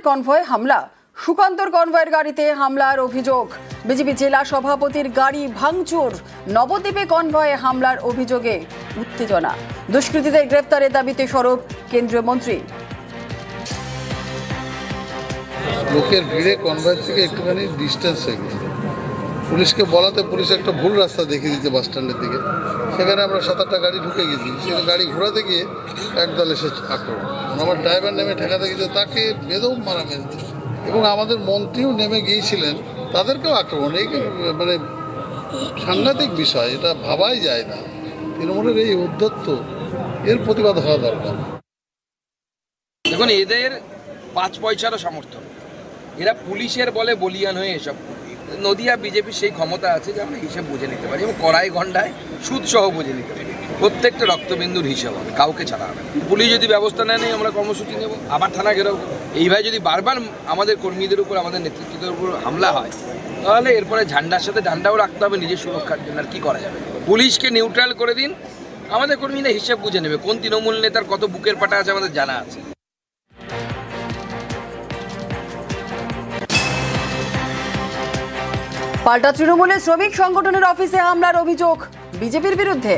তৃণমূলের কনভয়ে হামলা। সুকান্তর কনভয়ের গাড়িতে হামলার অভিযোগ। বিজেপি জেলা সভাপতির গাড়ি ভাঙচুর। নবদ্বীপে কনভয়ে হামলার অভিযোগে উত্তেজনা। দুষ্কৃতীদের গ্রেফতারের দাবিতে সরব কেন্দ্রীয় মন্ত্রী। লোকের ভিড়ে কনভয় থেকে একটুখানি ডিস্টেন্স হয়ে গেছে। পুলিশকে বলাতে পুলিশ একটা ভুল রাস্তা দেখিয়ে দিচ্ছে বাস স্ট্যান্ডের দিকে। সেখানে আমরা সাত আটটা গাড়ি ঢুকে গেছি। সেখানে গাড়ি ঘোরাতে গিয়ে একদল এসে আক্রমণ আমার ড্রাইভার নেমে ঠেকাতে গেছে তাকে বেদম মারা মেরেছে। এবং আমাদের মন্ত্রীও নেমে গিয়েছিলেন। তাদেরকেও আক্রমণ। এই মানে সাংঘাতিক বিষয়। এটা ভাবাই যায় না। তৃণমূলের এই উদ্ধত্ত, এর প্রতিবাদ হওয়া দরকার। দেখুন, এদের পাঁচ পয়সারও সামর্থ্য। নেই। এরা পুলিশের বলে বলিয়ান হয়ে এসব। নদিয়া বিজেপির সেই ক্ষমতা আছে যে আমরা হিসেব বুঝে নিতে পারি এবং কড়াই গন্ডায় সুদ সহ বুঝে নিতে পারি। প্রত্যেকটা রক্তবিন্দুর হিসাব হবে, কাউকে ছাড়া হবে পুলিশ যদি ব্যবস্থা নেয়, নেই, আমরা কর্মসূচি নেব, আবার থানা ঘেরাও এইভাবে যদি বারবার আমাদের কর্মীদের উপর, আমাদের নেতৃত্বের উপর হামলা হয়, তাহলে এরপরে ঝান্ডার সাথে ঝান্ডাও রাখতে হবে নিজের সুরক্ষার জন্য, আর কি করা যাবে? পুলিশকে নিউট্রাল করে দিন, আমাদের কর্মীরা হিসেব বুঝে নেবে, কোন তৃণমূল নেতার কত বুকের পাটা আছে আমাদের জানা আছে। পাল্টা তৃণমূলের শ্রমিক সংগঠনের অফিসে হামলার অভিযোগ বিজেপির বিরুদ্ধে।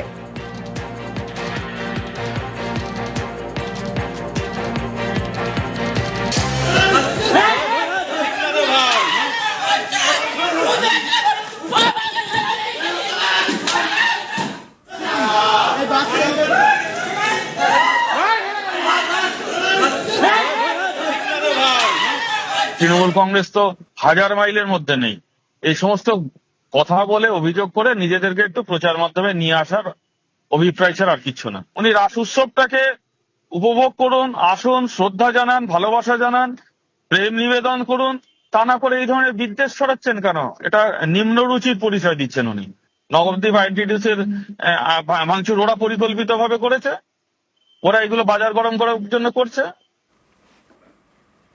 তৃণমূল কংগ্রেস তো হাজার মাইলের মধ্যে নেই। এই সমস্ত কথা বলে, অভিযোগ করে নিজেদেরকে একটু প্রচার মাধ্যমে নিয়ে আসার অভিপ্রায় ছাড়া আর কিচ্ছু না। উনি রাস উৎসবটাকে উপভোগ করুন, আসুন, শ্রদ্ধা জানান, ভালোবাসা জানান, প্রেম নিবেদন করুন। তা না করে এই ধরনের বিদ্বেষ ছড়াচ্ছেন কেন? এটা নিম্ন রুচির পরিচয় দিচ্ছেন উনি। নবদ্বীপ আইনটিডিউসের ভাঙচুর ওরা পরিকল্পিত ভাবে করেছে। ওরা এগুলো বাজার গরম করার জন্য করছে।